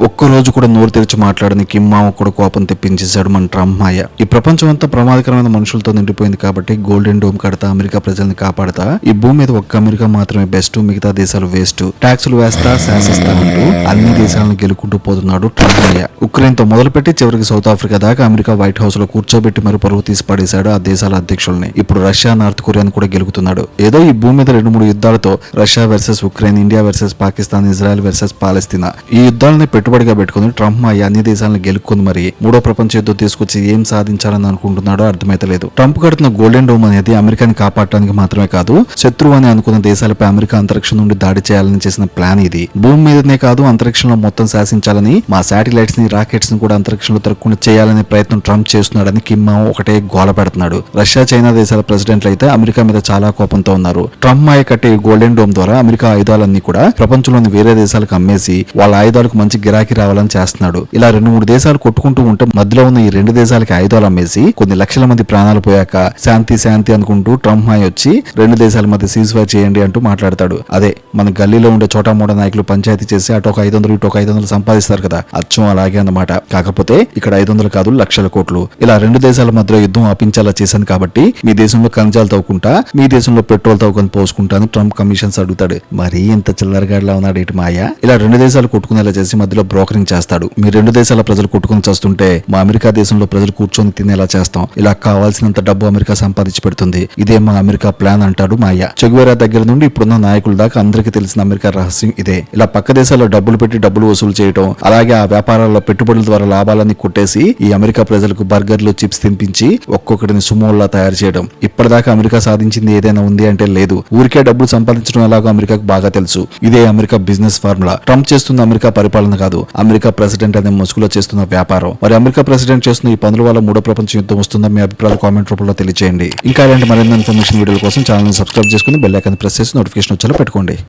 ఒక్క రోజు కూడా నోరు తెరిచి మాట్లాడని కిమ్ మామ కూడా కోపం తెప్పించేశాడు మన ట్రంప్ మాయ ఈ ప్రపంచం అంతా ప్రమాదకరమైన మనుషులతో నిండిపోయింది కాబట్టి గోల్డెన్ డోమ్ కడతా అమెరికా ప్రజల్ని కాపాడతా. ఈ భూమి మీద ఒక్క అమెరికా మాత్రమే బెస్ట్ మిగతా దేశాలు వేస్ట్. ట్యాక్సులు వేస్తా శాసిస్తా అంటూ అన్ని దేశాలను గెలుకుంటూ పోతున్నాడు ట్రంప్ మాయ ఉక్రెయిన్తో మొదలుపెట్టి చివరికి సౌత్ ఆఫ్రికా దాకా అమెరికా వైట్ హౌస్లో కూర్చోబెట్టి మరి పరువు తీసి పడేశాడు ఆ దేశాల అధ్యక్షుల్ని. ఇప్పుడు రష్యా నార్త్ కొరియాను కూడా గెలుకుతున్నాడు ఏదో ఈ భూమి మీద రెండు మూడు యుద్ధాలతో Russia versus Ukraine India versus Pakistan Israel versus పాలస్తీనా. ఈ యుద్ధాలని పెట్టుబడిగా పెట్టుకుని ట్రంప్ మా అన్ని దేశాలను గెలుక్కొని మరి. మూడో ప్రపంచ యుద్ధం తీసుకొచ్చి ఏం సాధించాలని అనుకుంటున్నాడో అర్థమైతలేదు. ట్రంప్ కడుతున్న గోల్డెన్ డోమ్ అనేది అమెరికాని కాపాడటానికి మాత్రమే కాదు శత్రువు అని అనుకున్న దేశాలపై అమెరికా అంతరిక్షం నుండి దాడి చేయాలని చేసిన ప్లాన్ ఇది. భూమి మీదనే కాదు అంతరిక్షంలో మొత్తం శాసించాలని మా శాటిలైట్స్ని రాకెట్స్ని కూడా అంతరిక్షంలో తిరగకుండా చేయాలనే ప్రయత్నం ట్రంప్ చేస్తున్నాడని కిమ్ ఒకటే గోల పెడుతున్నాడు. రష్యా చైనా దేశాల ప్రెసిడెంట్లు అయితే అమెరికా మీద చాలా కోపంతో ఉన్నారు. ట్రంప్ మాయ కట్టే ఈ గోల్డెన్ డోమ్ ద్వారా అమెరికా ఆయుధాలన్నీ కూడా ప్రపంచంలోని వేరే దేశాలకు అమ్మేసి వాళ్ళ ఆయుధాలకు మంచి గిరాకీ రావాలని చేస్తున్నాడు. ఇలా రెండు మూడు దేశాలు కొట్టుకుంటూ ఉంటే మధ్యలో ఉన్న ఈ రెండు దేశాలకి ఆయుధాలు అమ్మేసి కొన్ని లక్షల మంది ప్రాణాలు పోయాక శాంతి శాంతి అనుకుంటూ ట్రంప్ మాయ వచ్చి రెండు దేశాల మధ్య సీజ్ ఫైర్ చేయండి అంటూ మాట్లాడతాడు. అదే మన గల్లీలో ఉండే చోటా మూడ నాయకులు పంచాయతీ చేసి అటు ఒక ఐదు వందలు ఇటు ఒక ఐదు వందలు సంపాదిస్తారు కదా. అచ్చం అలాగే అన్నమాట. కాకపోతే ఇక్కడ ఐదు వందలు కాదు లక్షల కోట్లు. ఇలా రెండు దేశాల మధ్యలో యుద్ధం ఆపించేలా చేశాను కాబట్టి మీ దేశంలో ఖనిజాలు తవ్వుకుంటా మీ దేశంలో పెట్రోల్ తవ్వుకొని పోసుకుంటాను ట్రంప్ కమిషన్స్ అడుగుతాడు. మరీ ఇంత చిల్లరగాడిలా ఉన్నాడు ఇటు మాయ? ఇలా రెండు దేశాలు కొట్టుకునేలా చేసి మధ్యలో బ్రోకరింగ్ చేస్తాడు. మీ రెండు దేశాల ప్రజలు కొట్టుకుని చేస్తుంటే మా అమెరికా దేశంలో ప్రజలు కూర్చొని తినేలా చేస్తాం. ఇలా కావాల్సినంత డబ్బు అమెరికా సంపాదించి పెడుతుంది. ఇదే మా అమెరికా ప్లాన్ అంటాడు మాయ చెగువేరా దగ్గర నుండి ఇప్పుడున్న నాయకుల దాకా అందరికీ తెలిసిన అమెరికా రహస్యం ఇదే. ఇలా పక్క దేశాల్లో డబ్బులు పెట్టి డబ్బులు వసూలు చేయడం అలాగే ఆ వ్యాపారాల్లో పెట్టుబడుల ద్వారా లాభాలన్నీ కొట్టేసి ఈ అమెరికా ప్రజలకు బర్గర్లు చిప్స్ తినిపించి ఒక్కొక్కటిని సుమోల్లా తయారు చేయడం. ఇప్పటిదాకా అమెరికా సాధించింది ఏదైనా ఉంది అంటే లేదు. ఊరికే డబ్బులు సంపాదించడం ఎలాగో అమెరికాకు బాగా తెలుసు. ఇదే అమెరికా బిజినెస్ ఫార్ములా ట్రంప్ చేస్తున్న అమెరికా పరిపాలన కాదు. అమెరికా ప్రెసిడెంట్ అనే ముసుగులో చేస్తున్న వ్యాపారం. మరి అమెరికా ప్రెసిడెంట్ చేస్తున్న ఈ పనుల వల్ల మూడో ప్రపంచ యుద్ధం వస్తుందా? మీ అభిప్రాయాలు కామెంట్ రూపంలో తెలియజేయండి ఇంకా ఇలాంటి మరిన్ని ఇన్ఫర్మేషన్ వీడియోల కోసం ఛానల్ సబ్స్క్రైబ్ చేసుకుని బెల్ ఐకాన్ ప్రెస్ చేసి నోటిఫికేషన్ వచ్చేలా పెట్టుకోండి.